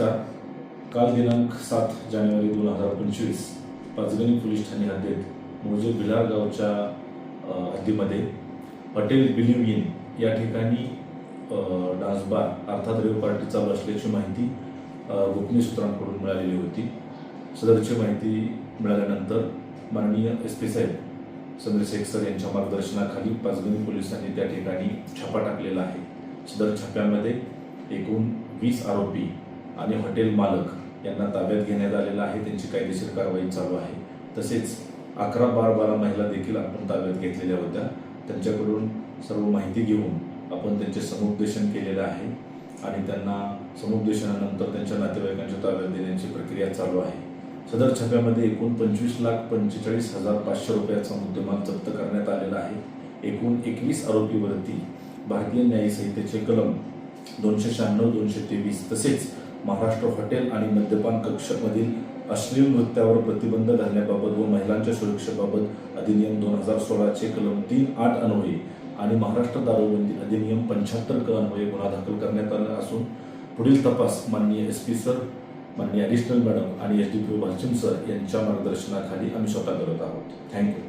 नमस्कार. काल दिनांक सात जानेवारी दोन हजार पंचवीस पाचगणी पोलीस ठाणे हद्दीत मोजे भिलार गावच्या हद्दीमध्ये हॉटेल बिलिव्ह इन या ठिकाणी अ, डान्स बार अर्थात रेव पार्टी चालू असल्याची माहिती गोपनीय सूत्रांकडून मिळालेली होती. सदरची माहिती मिळाल्यानंतर माननीय एस पी साहेब संजय शेख सर यांच्या मार्गदर्शनाखाली पाचगणी पोलिसांनी त्या ठिकाणी छापा टाकलेला आहे. सदर छाप्यामध्ये एकूण वीस आरोपी आणि हॉटेल मालक यांना ताब्यात घेण्यात आलेलं आहे. त्यांची कायदेशीर कारवाई चालू आहे. तसेच अकरा बार बारा महिला देखील आपण ताब्यात घेतलेल्या होत्या. त्यांच्याकडून सर्व माहिती घेऊन आपण त्यांचे समुपदेशन केलेलं आहे. आणि त्यांना समुपदेशनानंतर त्यांच्या नातेवाईकांच्या ताब्यात देण्याची प्रक्रिया चालू आहे. सदर छाप्यामध्ये एकूण पंचवीस लाख पंचेचाळीस हजार पाचशे रुपयाचा मुद्देमाल जप्त करण्यात आलेला आहे. एकूण एकवीस आरोपीवरती भारतीय न्यायसंहितेचे कलम दोनशे शहाण्णव दोनशे तेवीस तसेच महाराष्ट्र हॉटेल आणि मद्यपान कक्षमधील अश्लील नृत्यावर प्रतिबंध घालण्याबाबत व महिलांच्या सुरक्षेबाबत अधिनियम दोन हजार सोळाचे कलम तीन आठ अन्वये आणि महाराष्ट्र दारूबंदी अधिनियम पंच्याहत्तर क अन्वये गुन्हा दाखल करण्यात आला असून पुढील तपास माननीय एस पी सर माननीय ॲडिशनल मॅडम आणि S D P Bhalchim sir यांच्या मार्गदर्शनाखाली आम्ही स्वतः करत आहोत. थँक्यू